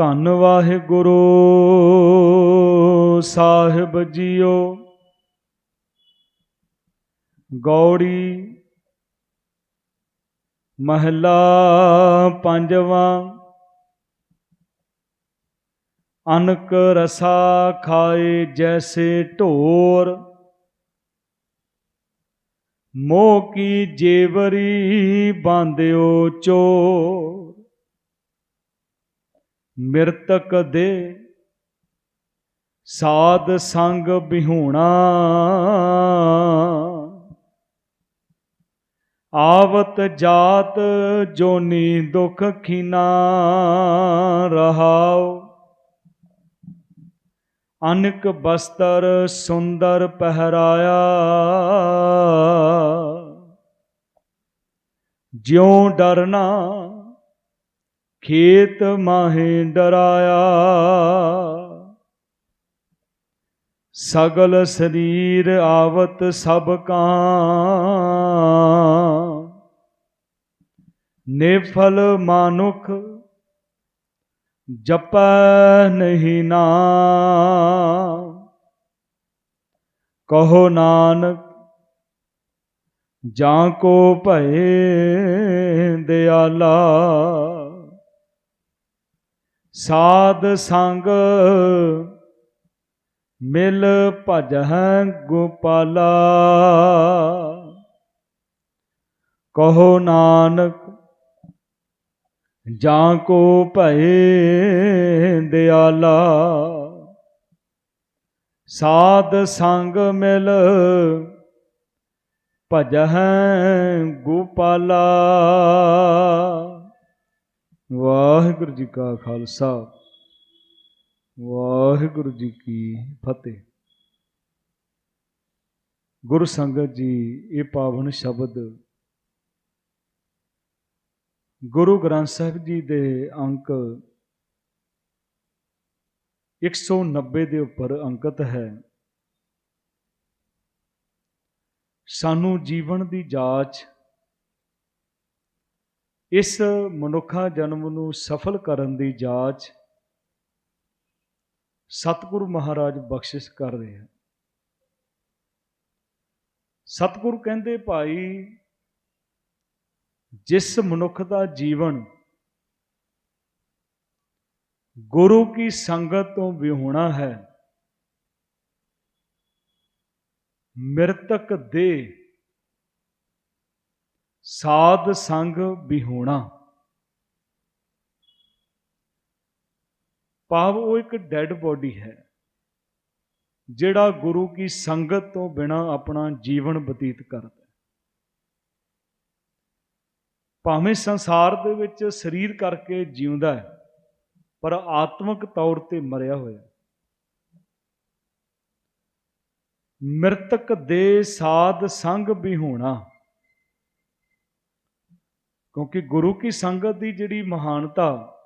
ਧੰਨ ਵਾਹਿਗੁਰੂ। ਸਾਹਿਬ ਜੀਓ, ਗੌੜੀ ਮਹਲਾ ਪੰਜਵਾਂ, ਅਨਕ ਰਸਾ ਖਾਏ ਜੈਸੇ ਢੋਰ। ਮੋਹ ਕੀ ਜੇਵਰੀ ਬਾਂਧਿਓ ਚੋਰ। ਮਿਰਤਕ ਦੇ ਸਾਧ ਸੰਗ ਬਿਹੂਣਾ। ਆਵਤ ਜਾਤ ਜੋਨੀ ਦੁਖ ਖੀਨਾ ਰਹਾਓ ਅਨਕ ਬਸਤਰ ਸੁੰਦਰ ਪਹਿਰਾਇਆ। ਜਿਉ ਡਰਨਾ ਖੇਤ ਮਾਹੇ ਡਰਾਇਆ। ਸਗਲ ਸਰੀਰ ਆਵਤ ਸਭ ਕਾਂ। ਨੇਫਲ ਮਾਨੁਖ ਜਪੈ ਨਹੀਂ ਨਾ। ਕਹੋ ਨਾਨਕ, ਜਾਂ ਕੋ ਭਏ ਦਿਆਲਾ। ਸਾਧ ਸੰਗ ਮਿਲ ਭਜਹਿ ਗੋਪਾਲਾ। ਕਹੋ ਨਾਨਕ, ਜਾਂ ਕੋ ਭਏ ਦਿਆਲਾ। ਸਾਧ ਸੰਗ ਮਿਲ ਭਜਹਿ ਗੋਪਾਲਾ। ਵਾਹਿਗੁਰੂ ਜੀ ਕਾ ਖਾਲਸਾ। ਵਾਹਿਗੁਰੂ ਜੀ ਕੀ ਫਤਿਹ। ਗੁਰੂ ਸੰਗਤ ਜੀ, ਇਹ ਪਾਵਨ ਸ਼ਬਦ ਗੁਰੂ ਗ੍ਰੰਥ ਸਾਹਿਬ ਜੀ ਦੇ ਅੰਕ 190 ਦੇ ਉੱਪਰ ਅੰਕਿਤ ਹੈ। ਸਾਨੂੰ ਜੀਵਨ ਦੀ ਜਾਂਚ ਇਸ ਮਨੁੱਖਾ ਜਨਮ ਨੂੰ ਸਫਲ ਕਰਨ ਦੀ ਜਾਂਚ ਸਤਿਗੁਰੂ ਮਹਾਰਾਜ ਬਖਸ਼ਿਸ਼ ਕਰਦੇ ਰਹੇ ਹਨ। ਸਤਿਗੁਰੂ ਕਹਿੰਦੇ, ਭਾਈ, ਜਿਸ ਮਨੁੱਖ ਦਾ ਜੀਵਨ ਗੁਰੂ ਕੀ ਸੰਗਤ ਤੋਂ ਵਿਹੋਣਾ ਹੈ, ਮਿਰਤਕ ਦੇ ਸਾਧ ਸੰਗ ਬਿਹੋਣਾ। ਭਾਵ ਉਹ ਇੱਕ ਡੈੱਡ ਬੋਡੀ ਹੈ, ਜਿਹੜਾ ਗੁਰੂ ਕੀ ਸੰਗਤ ਤੋਂ ਬਿਨਾ ਆਪਣਾ ਜੀਵਨ ਬਤੀਤ ਕਰਦਾ ਭਾਵੇਂ ਸੰਸਾਰ ਦੇ ਵਿੱਚ ਸਰੀਰ ਕਰਕੇ ਜਿਉਂਦਾ ਹੈ, ਪਰ ਆਤਮਿਕ ਤੌਰ ਤੇ ਮਰਿਆ ਹੋਇਆ ਮ੍ਰਿਤਕ ਦੇ ਸਾਧ ਸੰਗ ਵੀ ਹੋਣਾ ਕਿਉਂਕਿ ਗੁਰੂ ਕੀ ਸੰਗਤ ਦੀ ਜਿਹੜੀ ਮਹਾਨਤਾ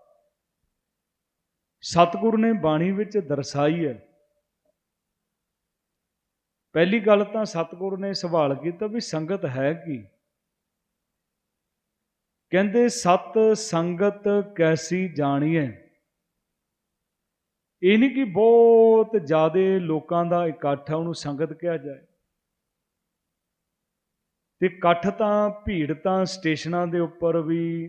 ਸਤਿਗੁਰੂ ਨੇ ਬਾਣੀ ਵਿੱਚ ਦਰਸਾਈ ਹੈ। ਪਹਿਲੀ ਗੱਲ ਤਾਂ ਸਤਿਗੁਰ ਨੇ ਸਵਾਲ ਕੀਤਾ ਵੀ ਸੰਗਤ ਹੈ ਕੀ? ਕਹਿੰਦੇ, ਸਤ ਸੰਗਤ ਕੈਸੀ ਜਾਣੀਏ ਇਹ ਨਹੀਂ ਕਿ ਬਹੁਤ ਜ਼ਿਆਦੇ ਲੋਕਾਂ ਦਾ ਇਕੱਠ ਹੈ ਉਹਨੂੰ ਸੰਗਤ ਕਿਹਾ ਜਾਏ। ਤੇ ਇਕੱਠ ਤਾਂ ਭੀੜ ਤਾਂ ਸਟੇਸ਼ਨਾਂ ਦੇ ਉੱਪਰ ਵੀ,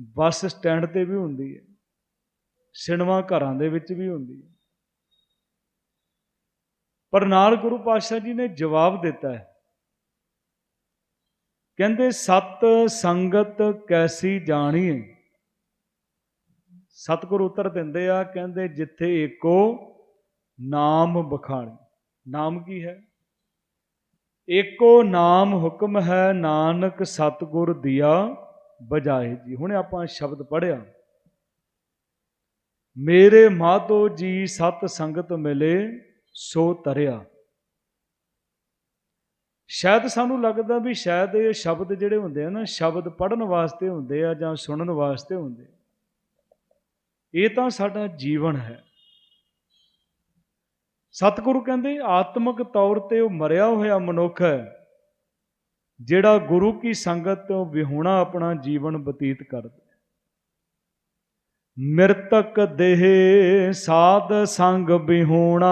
ਬੱਸ ਸਟੈਂਡ ਤੇ ਵੀ ਹੁੰਦੀ ਹੈ, ਸਿਨੇਮਾ ਘਰਾਂ ਦੇ ਵਿੱਚ ਵੀ ਹੁੰਦੀ ਹੈ। ਪਰ ਨਾਲ ਗੁਰੂ ਪਾਤਸ਼ਾਹ ਜੀ ਨੇ ਜਵਾਬ ਦਿੱਤਾ ਹੈ। ਕਹਿੰਦੇ, ਸਤ ਸੰਗਤ ਕੈਸੀ ਜਾਣੀਏ ਸਤਿਗੁਰੂ ਉੱਤਰ ਦਿੰਦੇ ਆ, ਕਹਿੰਦੇ, ਜਿੱਥੇ ਏਕੋ ਨਾਮ ਬਖਾਣੀ। ਨਾਮ ਕੀ ਹੈ? ਏਕੋ ਨਾਮ ਹੁਕਮ ਹੈ ਨਾਨਕ ਸਤਿਗੁਰ ਦਿਆ ਬਜਾਏ ਜੀ। ਹੁਣੇ ਆਪਾਂ ਸ਼ਬਦ ਪੜਿਆ ਮੇਰੇ ਮਾਧੋ ਜੀ ਸਤ ਸੰਗਤ ਮਿਲੇ, ਸੋ ਤਰਿਆ। ਸ਼ਾਇਦ ਸਾਨੂੰ ਲੱਗਦਾ ਵੀ ਸ਼ਾਇਦ ਇਹ ਸ਼ਬਦ ਜਿਹੜੇ ਹੁੰਦੇ ਆ ਨਾ, ਸ਼ਬਦ ਪੜਨ ਵਾਸਤੇ ਹੁੰਦੇ ਆ ਜਾਂ ਸੁਣਨ ਵਾਸਤੇ ਹੁੰਦੇ ਇਹ ਤਾਂ ਸਾਡਾ ਜੀਵਨ ਹੈ। ਸਤਿਗੁਰੂ ਕਹਿੰਦੇ, ਆਤਮਿਕ ਤੌਰ ਤੇ ਉਹ ਮਰਿਆ ਹੋਇਆ ਮਨੁੱਖ ਹੈ, ਜਿਹੜਾ ਗੁਰੂ ਕੀ ਸੰਗਤ ਤੋਂ ਵਿਹੂਣਾ ਆਪਣਾ ਜੀਵਨ ਬਤੀਤ ਕਰਦਾ ਮਿਰਤਕ ਦੇਹ ਸਾਧ ਸੰਗ ਬਿਹੂਣਾ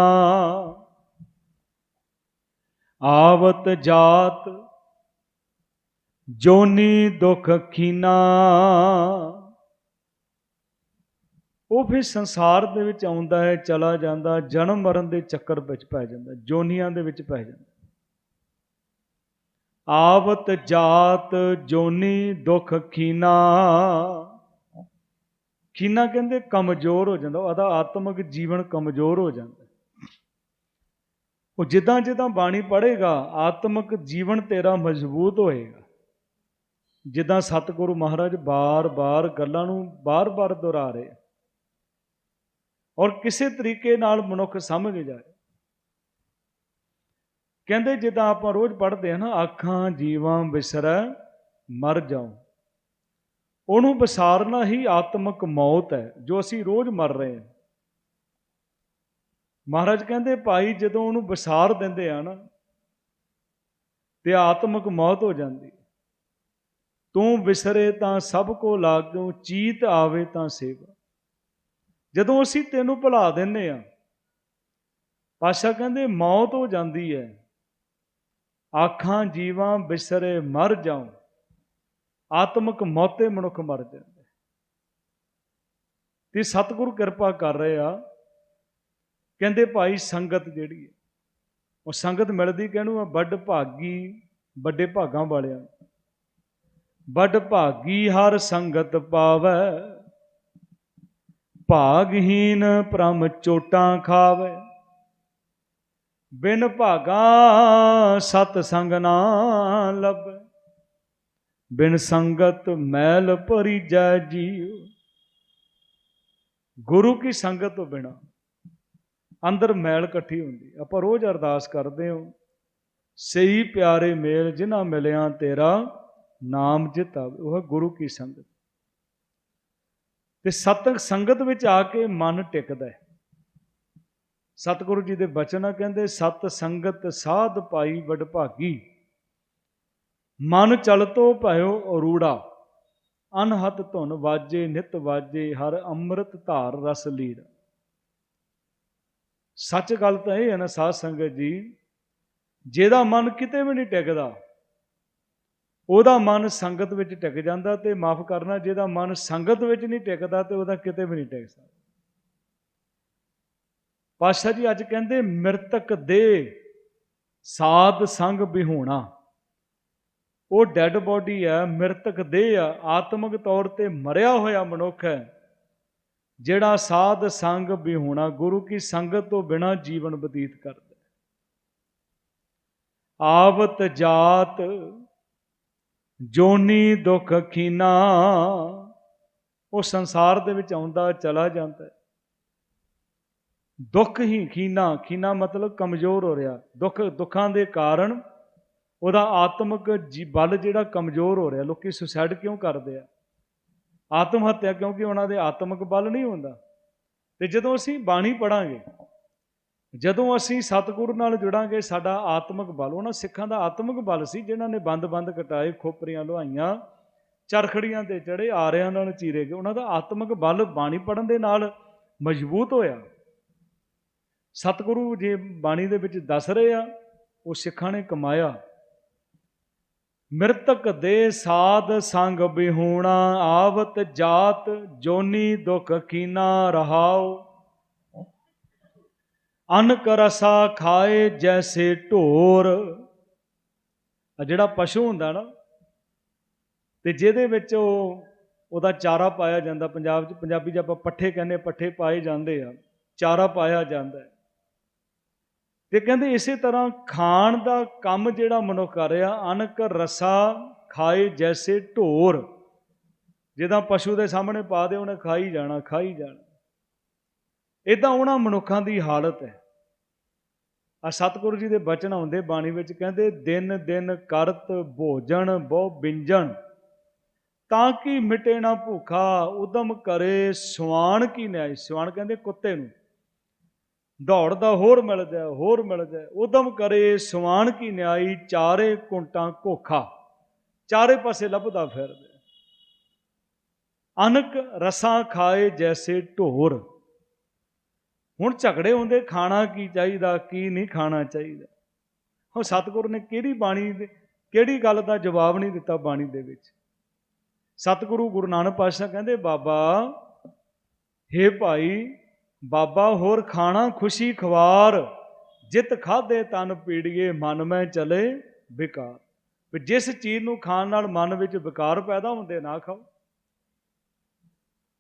ਆਵਤ ਜਾਤ ਜੋਨੀ ਦੁਖ ਖੀਨਾ। ਉਹ ਫਿਰ ਸੰਸਾਰ ਦੇ ਵਿੱਚ ਆਉਂਦਾ ਹੈ, ਚਲਾ ਜਾਂਦਾ, ਜਨਮ ਮਰਨ ਦੇ ਚੱਕਰ ਵਿੱਚ ਪੈ ਜਾਂਦਾ, ਜੋਨੀਆਂ ਦੇ ਵਿੱਚ ਪੈ ਜਾਂਦਾ। ਆਵਤ ਜਾਤ ਜੋਨੀ ਦੁਖ ਖੀਨਾ। ਖੀਨਾ ਕਹਿੰਦੇ ਕਮਜ਼ੋਰ ਹੋ ਜਾਂਦਾ, ਉਹਦਾ ਆਤਮਿਕ ਜੀਵਨ ਕਮਜ਼ੋਰ ਹੋ ਜਾਂਦਾ। ਉਹ ਜਿੱਦਾਂ ਜਿੱਦਾਂ ਬਾਣੀ ਪੜ੍ਹੇਗਾ, ਆਤਮਿਕ ਜੀਵਨ ਤੇਰਾ ਮਜ਼ਬੂਤ ਹੋਏਗਾ। ਜਿੱਦਾਂ ਸਤਿਗੁਰੂ ਮਹਾਰਾਜ ਬਾਰ-ਬਾਰ ਗੱਲਾਂ ਨੂੰ ਬਾਰ-ਬਾਰ ਦੁਹਰਾ ਰਹੇ ਔਰ ਕਿਸੇ ਤਰੀਕੇ ਨਾਲ ਮਨੁੱਖ ਸਮਝ ਜਾਏ। ਕਹਿੰਦੇ ਜਿੱਦਾਂ ਆਪਾਂ ਰੋਜ਼ ਪੜ੍ਹਦੇ ਹਾਂ ਨਾ ਅੱਖਾਂ ਜੀਵਾਂ ਵਿਸਰੈ ਮਰ ਜਾਉ। ਉਹਨੂੰ ਵਿਸਾਰਨਾ ਹੀ ਆਤਮਿਕ ਮੌਤ ਹੈ, ਜੋ ਅਸੀਂ ਰੋਜ਼ ਮਰ ਰਹੇ ਹਾਂ। ਮਹਾਰਾਜ ਕਹਿੰਦੇ, ਭਾਈ ਜਦੋਂ ਉਹਨੂੰ ਵਿਸਾਰ ਦਿੰਦੇ ਆ ਨਾ, ਤੇ ਆਤਮਿਕ ਮੌਤ ਹੋ ਜਾਂਦੀ। ਤੂੰ ਵਿਸਰੇ ਤਾਂ ਸਭ ਕੋ ਲਾਗੂ ਚੀਤ ਆਵੇ ਤਾਂ ਸੇਵਾ। ਜਦੋਂ ਅਸੀਂ ਤੈਨੂੰ ਭੁਲਾ ਦਿੰਨੇ ਆ ਪਾਸ਼ਾ ਕਹਿੰਦੇ, ਮੌਤ ਹੋ ਜਾਂਦੀ ਹੈ। ਆਖਾਂ, ਜੀਵਾਂ ਬਿਸਰੇ ਮਰ ਜਾਉ। ਆਤਮਿਕ ਮੌਤੇ ਮਨੁੱਖ ਮਰ ਜਾਂਦਾ। ਤੇ ਸਤਿਗੁਰੂ ਕਿਰਪਾ ਕਰ ਰਹੇ ਆ। ਕਹਿੰਦੇ, ਭਾਈ, ਸੰਗਤ ਜਿਹੜੀ ਹੈ, ਉਹ ਸੰਗਤ ਮਿਲਦੀ ਕਹਿੰਨੂੰ ਆ? ਵੱਡ ਭਾਗੀ, ਵੱਡੇ ਭਾਗਾਂ ਵਾਲਿਆਂ ਵੱਡ ਭਾਗੀ ਹਰ ਸੰਗਤ ਪਾਵੇ। ਭਾਗਹੀਨ ਪ੍ਰਮ ਚੋਟਾਂ ਖਾਵੇ। ਬਿਨ ਭਾਗਾ ਸਤ ਸੰਗ ਨਾ ਲੱਭੇ। ਬਿਨ ਸੰਗਤ ਮੈਲ ਭਰੀ ਜੈ ਜੀਉ। ਗੁਰੂ ਕੀ ਸੰਗਤ ਤੋਂ ਬਿਨਾ ਅੰਦਰ ਮੈਲ ਇਕੱਠੀ ਹੁੰਦੀ। ਆਪਾਂ ਰੋਜ਼ ਅਰਦਾਸ ਕਰਦੇ ਹਾਂ, ਸਹੀ ਪਿਆਰੇ ਮੇਲ ਜਿਨ੍ਹਾਂ ਮਿਲਿਆ ਤੇਰਾ ਨਾਮ ਜਿਤਾਵੇ। ਉਹ ਹੈ ਗੁਰੂ ਕੀ ਸੰਗਤ। ਤੇ ਸਤਿ ਸੰਗਤ ਵਿੱਚ ਆ ਕੇ ਮਨ ਟਿਕਦਾ ਹੈ। ਸਤਿਗੁਰੂ ਜੀ ਦੇ ਬਚਨ ਆ ਕਹਿੰਦੇ, ਸਤ ਸੰਗਤ ਸਾਧ ਪਾਈ ਵਡਭਾਗੀ ਮਨ ਚਲਤੋ ਭਇਓ ਅਰੂੜਾ। ਅਨਹਤ ਧੁਨ ਵਾਜੇ, ਨਿਤ ਵਾਜੇ, ਹਰ ਅੰਮ੍ਰਿਤ ਧਾਰ ਰਸ ਲੀਰ ਸੱਚ ਗੱਲ ਤਾਂ ਇਹ ਹੈ ਨਾ, ਸਾਧ ਸੰਗਤ ਜੀ, ਜਿਹਦਾ ਮਨ ਕਿਤੇ ਵੀ ਨਹੀਂ ਟਿਕਦਾ ਉਹਦਾ ਮਨ ਸੰਗਤ ਵਿੱਚ ਟਿਕ ਜਾਂਦਾ ਤੇ ਮਾਫ ਕਰਨਾ, ਜਿਹਦਾ ਮਨ ਸੰਗਤ ਵਿੱਚ ਨਹੀਂ ਟਿਕਦਾ ਤੇ ਉਹਦਾ ਕਿਤੇ ਵੀ ਨਹੀਂ ਟਿਕ ਸਕਦਾ। ਪਾਸ਼ਾ ਜੀ ਅੱਜ ਕਹਿੰਦੇ, ਮ੍ਰਿਤਕ ਦੇ ਸਾਧ ਸੰਗ ਬਿਹੋਣਾ। ਉਹ ਡੈੱਡ ਬੋਡੀ ਹੈ ਮ੍ਰਿਤਕ ਦੇਹ ਆ। ਆਤਮਿਕ ਤੌਰ ਤੇ ਮਰਿਆ ਹੋਇਆ ਮਨੁੱਖ ਹੈ, ਜਿਹੜਾ ਸਾਧ ਸੰਗ ਬਿਹੋਣਾ, ਗੁਰੂ ਕੀ ਸੰਗਤ ਤੋਂ ਬਿਨਾ ਜੀਵਨ ਬਤੀਤ ਕਰਦਾ ਆਵਤ ਜਾਤ ਜੋਨੀ ਦੁੱਖ ਖੀਨਾ ਉਹ ਸੰਸਾਰ ਦੇ ਵਿੱਚ ਆਉਂਦਾ, ਚਲਾ ਜਾਂਦਾ ਹੈ। ਦੁੱਖ ਹੀ ਖੀਨਾ ਖੀਨਾ ਮਤਲਬ ਕਮਜ਼ੋਰ ਹੋ ਰਿਹਾ। ਦੁੱਖ, ਦੁੱਖਾਂ ਦੇ ਕਾਰਨ ਉਹਦਾ ਆਤਮਿਕ ਜੀ, ਬਲ ਜਿਹੜਾ ਕਮਜ਼ੋਰ ਹੋ ਰਿਹਾ। ਲੋਕੀ ਸੁਸਾਇਡ ਕਿਉਂ ਕਰਦੇ ਆ? ਆਤਮ ਹੱਤਿਆ ਕਿਉਂਕਿ ਉਹਨਾਂ ਦੇ ਆਤਮਿਕ ਬਲ ਨਹੀਂ ਹੁੰਦਾ। ਤੇ ਜਦੋਂ ਅਸੀਂ ਬਾਣੀ ਪੜਾਂਗੇ ਜਦੋਂ ਅਸੀਂ ਸਤਿਗੁਰੂ ਨਾਲ ਜੁੜਾਂਗੇ, ਸਾਡਾ ਆਤਮਿਕ ਬਲ, ਉਹਨਾਂ ਸਿੱਖਾਂ ਦਾ ਆਤਮਿਕ ਬਲ ਸੀ, ਜਿਨ੍ਹਾਂ ਨੇ ਬੰਦ-ਬੰਦ ਕਟਾਏ, ਖੋਪਰੀਆਂ ਲੁਹਾਈਆਂ, ਚਰਖੜੀਆਂ ਤੇ ਚੜੇ ਆਰਿਆਂ ਨਾਲ ਚੀਰੇ ਗਏ। ਉਹਨਾਂ ਦਾ ਆਤਮਿਕ ਬਲ ਬਾਣੀ ਪੜਨ ਦੇ ਨਾਲ ਮਜ਼ਬੂਤ ਹੋਇਆ। ਸਤਿਗੁਰੂ ਜੇ ਬਾਣੀ ਦੇ ਵਿੱਚ ਦੱਸ ਰਹੇ ਆ, ਉਹ ਸਿੱਖਾਂ ਨੇ ਕਮਾਇਆ। ਮਿਰਤਕ ਦੇ ਸਾਧ ਸੰਗ ਬਿਹੂਣਾ, ਆਵਤ ਜਾਤ ਜੋਨੀ ਦੁਖ ਕੀਨਾ ਰਹਾਓ ਅਨਕ ਰਸਾ ਖਾਏ ਜੈਸੇ ਢੋਰ। ਆ ਜਿਹੜਾ ਪਸ਼ੂ ਹੁੰਦਾ ਨਾ, ਤੇ ਜਿਹਦੇ ਵਿੱਚ ਉਹ, ਉਹਦਾ ਚਾਰਾ ਪਾਇਆ ਜਾਂਦਾ ਪੰਜਾਬ 'ਚ, ਪੰਜਾਬੀ 'ਚ ਆਪਾਂ ਪੱਠੇ ਕਹਿੰਦੇ ਪੱਠੇ ਪਾਏ ਜਾਂਦੇ ਆ, ਚਾਰਾ ਪਾਇਆ ਜਾਂਦਾ ਤੇ ਕਹਿੰਦੇ ਇਸੇ ਤਰ੍ਹਾਂ ਖਾਣ ਦਾ ਕੰਮ ਜਿਹੜਾ ਮਨੁੱਖ ਕਰ ਰਿਹਾ ਅਨਕ ਰਸਾ ਖਾਏ ਜੈਸੇ ਢੋਰ। ਜਿਹਦਾ ਪਸ਼ੂ ਦੇ ਸਾਹਮਣੇ ਪਾ ਦੇ, ਉਹਨੇ ਖਾਈ ਜਾਣਾ ਖਾਈ ਜਾਣਾ। ਇਦਾਂ ਉਹਨਾਂ ਮਨੁੱਖਾਂ ਦੀ ਹਾਲਤ ਹੈ। ਆ ਸਤਿਗੁਰੂ ਜੀ ਦੇ ਬਚਨ ਆਉਂਦੇ ਬਾਣੀ ਵਿੱਚ ਕਹਿੰਦੇ, ਦਿਨ ਦਿਨ ਕਰਤ ਭੋਜਨ ਬਹੁ ਬਿੰਜਨ। ਤਾਂ ਕਿ ਮਿਟੇ ਨਾ ਭੁੱਖਾ, ਉਦਮ ਕਰੇ ਸਵਾਨ ਕੀ ਨਿਆਈ। ਸਵਾਨ ਕਹਿੰਦੇ ਕੁੱਤੇ ਨੂੰ। ਦੌੜਦਾ ਹੋਰ ਮਿਲ ਜਾ ਹੋਰ ਮਿਲ ਜਾ ਉਦਮ ਕਰੇ ਸਵਾਨ ਕੀ ਨਿਆਈ, ਚਾਰੇ ਕੁੰਟਾਂ ਕੋਖਾ ਚਾਰੇ ਪਾਸੇ ਲੱਭਦਾ ਫਿਰਦਾ ਅਨਕ ਰਸਾਂ ਖਾਏ ਜੈਸੇ ਢੋਰ। ਹੁਣ ਝਗੜੇ ਹੁੰਦੇ, ਖਾਣਾ ਕੀ ਚਾਹੀਦਾ, ਕੀ ਨਹੀਂ ਖਾਣਾ ਚਾਹੀਦਾ? ਹੁਣ ਸਤਿਗੁਰੂ ਨੇ ਕਿਹੜੀ ਬਾਣੀ ਦੇ, ਕਿਹੜੀ ਗੱਲ ਦਾ ਜਵਾਬ ਨਹੀਂ ਦਿੱਤਾ ਬਾਣੀ ਦੇ ਵਿੱਚ? ਸਤਿਗੁਰੂ ਗੁਰੂ ਨਾਨਕ ਪਾਤਸ਼ਾਹ ਕਹਿੰਦੇ, ਬਾਬਾ, ਹੇ ਭਾਈ, ਬਾਬਾ, ਹੋਰ ਖਾਣਾ ਖੁਸ਼ੀ ਖਵਾਰ। ਜਿਤ ਖਾਦੇ ਤਨ ਪੀੜੀਏ, ਮਨ ਮੈਂ ਚਲੇ ਵਿਕਾਰ ਵੀ ਜਿਸ ਚੀਜ਼ ਨੂੰ ਖਾਣ ਨਾਲ ਮਨ ਵਿੱਚ ਵਿਕਾਰ ਪੈਦਾ ਹੁੰਦੇ, ਨਾ ਖਾਓ।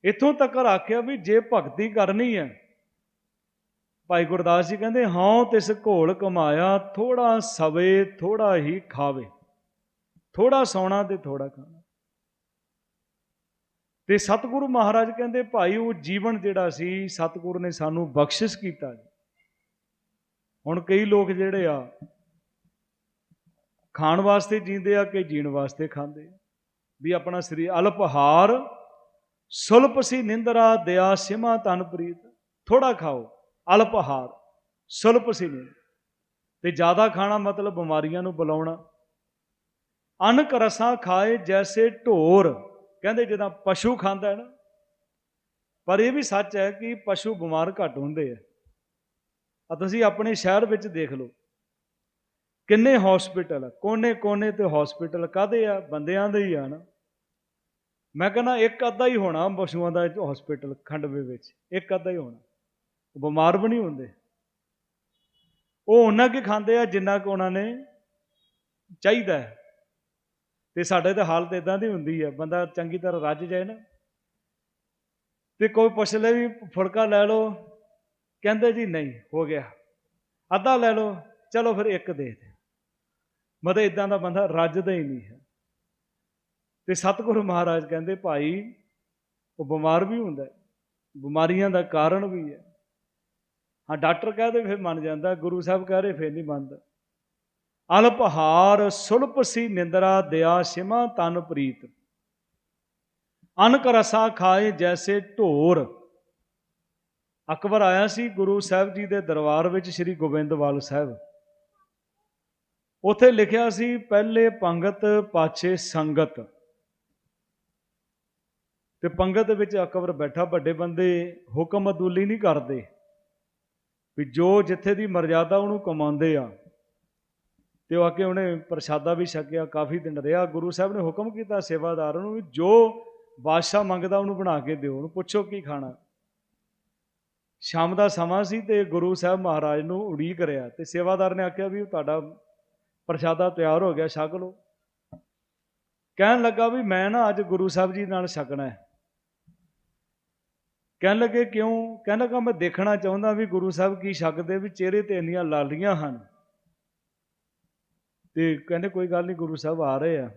ਇਥੋਂ ਤੱਕ ਆਖਿਆ ਵੀ ਜੇ ਭਗਤੀ ਕਰਨੀ ਹੈ ਭਾਈ ਗੁਰਦਾਸ ਜੀ ਕਹਿੰਦੇ, ਹਾਂ, ਤਿਸ ਘੋਲ ਕਮਾਇਆ, ਥੋੜਾ ਸਵੇ, ਥੋੜਾ ਹੀ ਖਾਵੇ। ਥੋੜਾ ਸੌਣਾ ਤੇ ਥੋੜਾ ਖਾਣਾ। ਤੇ ਸਤਿਗੁਰੂ ਮਹਾਰਾਜ ਕਹਿੰਦੇ, ਭਾਈ, ਉਹ ਜੀਵਨ ਜਿਹੜਾ ਸੀ, ਸਤਿਗੁਰੂ ਨੇ ਸਾਨੂੰ ਬਖਸ਼ਿਸ਼ ਕੀਤਾ ਹੁਣ ਕਈ ਲੋਕ ਜਿਹੜੇ ਆ, ਖਾਣ ਵਾਸਤੇ ਜੀਂਦੇ ਆ ਕਿ ਜੀਣ ਵਾਸਤੇ ਖਾਂਦੇ ਆ? ਵੀ ਆਪਣਾ ਸਰੀਰ ਅਲਪਹਾਰ ਸੁਲਪ ਸੀ ਨਿੰਦਰਾ, ਦਇਆ ਸਿਮਾ ਤਨ ਪ੍ਰੀਤ, ਥੋੜਾ ਖਾਓ। ਅਲਪਹਾਰ, ਸੁਲਪ ਸੀ ਨਿੰਦ ਤੇ ਜ਼ਿਆਦਾ ਖਾਣਾ ਮਤਲਬ ਬਿਮਾਰੀਆਂ ਨੂੰ ਬੁਲਾਉਣਾ। ਅਨਕ ਰਸਾਂ ਖਾਏ ਜੈਸੇ ਢੋਰ। ਕਹਿੰਦੇ ਜਿੱਦਾਂ ਪਸ਼ੂ ਖਾਂਦਾ ਹੈ ਨਾ। ਪਰ ਇਹ ਵੀ ਸੱਚ ਹੈ ਕਿ ਪਸ਼ੂ ਬਿਮਾਰ ਘੱਟ ਹੁੰਦੇ ਆ। ਆ ਤੁਸੀਂ ਆਪਣੇ ਸ਼ਹਿਰ ਵਿੱਚ ਦੇਖ ਲਓ। ਕਿੰਨੇ ਹਸਪੀਟਲ ਕੋਨੇ-ਕੋਨੇ ਤੇ ਹਸਪੀਟਲ ਕਾਦੇ ਆ? ਬੰਦਿਆਂ ਦੇ ਹੀ ਆ ਨਾ। ਮੈਂ ਕਹਿੰਦਾ ਇੱਕ ਅੱਧਾ ਹੀ ਹੋਣਾ ਪਸ਼ੂਆਂ ਦਾ ਹਸਪੀਟਲ ਖੰਡਵੇ ਵਿੱਚ। ਇੱਕ ਅੱਧਾ ਹੀ ਹੋਣਾ। ਉਹ ਬਿਮਾਰ ਵੀ ਨਹੀਂ ਹੁੰਦੇ। ਉਹ ਉਹਨਾਂ ਕੀ ਖਾਂਦੇ ਆ ਜਿੰਨਾ ਕੁ ਉਹਨਾਂ ਨੇ ਚਾਹੀਦਾ ਹੈ। ਤੇ ਸਾਡੇ ਤਾਂ ਹਾਲਤ ਇਦਾਂ ਦੀ ਹੁੰਦੀ ਹੈ ਬੰਦਾ ਚੰਗੀ ਤਰ੍ਹਾਂ ਰੱਜ ਜਾਏ ਨਾ। ਤੇ ਕੋਈ ਪੁੱਛ ਲੈ ਵੀ ਫੁਲਕਾ ਲੈ ਲਓ, ਕਹਿੰਦੇ ਜੀ ਨਹੀਂ, ਹੋ ਗਿਆ। ਅੱਧਾ ਲੈ ਲਓ, ਚਲੋ ਫਿਰ ਇੱਕ ਦੇ ਦੇ। ਮਤਲਬ ਇਦਾਂ ਦਾ ਬੰਦਾ ਰੱਜਦਾ ਹੀ ਨਹੀਂ ਹੈ। ਤੇ ਸਤਿਗੁਰੂ ਮਹਾਰਾਜ ਕਹਿੰਦੇ, ਭਾਈ, ਉਹ ਬਿਮਾਰ ਵੀ ਹੁੰਦਾ ਹੈ। ਬਿਮਾਰੀਆਂ ਦਾ ਕਾਰਨ ਵੀ ਹੈ। ਹਾਂ, ਡਾਕਟਰ ਕਹਦੇ ਫਿਰ ਮੰਨ ਜਾਂਦਾ, ਗੁਰੂ ਸਾਹਿਬ ਕਹ ਰਹੇ ਫਿਰ ਨਹੀਂ ਮੰਨਦਾ। ਅਲਪਹਾਰ ਸੁਲਪ ਸੀ ਨਿੰਦਰਾ ਦਿਆ ਸਿਮਾ ਤਨ ਪ੍ਰੀਤ। ਅਨਕ ਰਸਾ ਖਾਏ ਜੈਸੇ ਢੋਰ। ਅਕਬਰ ਆਇਆ ਸੀ ਗੁਰੂ ਸਾਹਿਬ ਜੀ ਦੇ ਦਰਬਾਰ ਵਿੱਚ, ਸ੍ਰੀ ਗੋਬਿੰਦਵਾਲ ਸਾਹਿਬ। ਉਥੇ ਲਿਖਿਆ ਸੀ, ਪਹਿਲੇ ਪੰਗਤ ਪਾਛੇ ਸੰਗਤ। ਤੇ ਪੰਗਤ ਵਿੱਚ ਅਕਬਰ ਬੈਠਾ, ਵੱਡੇ ਬੰਦੇ, ਹੁਕਮ ਅਦੂਲੀ ਨਹੀਂ ਕਰਦੇ। ਵੀ ਜੋ ਜਿੱਥੇ ਦੀ ਮਰਜ਼ਾਦਾ ਉਹਨੂੰ ਕਮਾਉਂਦੇ ਆ। ਤੇ ਉਹ ਆ ਕੇ ਉਹਨੇ ਪ੍ਰਸ਼ਾਦਾ ਵੀ ਛਕਿਆ, ਕਾਫੀ ਦਿਨ ਰਿਹਾ। ਗੁਰੂ ਸਾਹਿਬ ਨੇ ਹੁਕਮ ਕੀਤਾ ਸੇਵਾਦਾਰ ਨੂੰ ਵੀ ਜੋ ਬਾਦਸ਼ਾਹ ਮੰਗਦਾ ਉਹਨੂੰ ਬਣਾ ਕੇ ਦਿਓ, ਉਹਨੂੰ ਪੁੱਛੋ ਕੀ ਖਾਣਾ। ਸ਼ਾਮ ਦਾ ਸਮਾਂ ਸੀ ਤੇ ਗੁਰੂ ਸਾਹਿਬ ਮਹਾਰਾਜ ਨੂੰ ਉਡੀਕ ਰਿਹਾ ਤੇ ਸੇਵਾਦਾਰ ਨੇ ਆਖਿਆ ਵੀ ਤੁਹਾਡਾ ਪ੍ਰਸ਼ਾਦਾ ਤਿਆਰ ਹੋ ਗਿਆ, ਛਕ ਲਓ। ਕਹਿਣ ਲੱਗਾ ਵੀ ਮੈਂ ਨਾ ਅੱਜ ਗੁਰੂ ਸਾਹਿਬ ਜੀ ਨਾਲ ਛਕਣਾ ਹੈ। ਕਹਿਣ ਲੱਗੇ, ਕਿਉਂ? ਕਹਿਣ ਲੱਗਾ, ਮੈਂ ਦੇਖਣਾ ਚਾਹੁੰਦਾ ਵੀ ਗੁਰੂ ਸਾਹਿਬ ਕੀ ਛਕਦੇ ਵੀ ਚਿਹਰੇ ਤੇ ਇੰਨੀਆਂ ਲਾਲੀਆਂ ਹਨ। ਤੇ ਕਹਿੰਦੇ, ਕੋਈ ਗੱਲ ਨਹੀਂ, ਗੁਰੂ ਸਾਹਿਬ ਆ ਰਹੇ ਆ।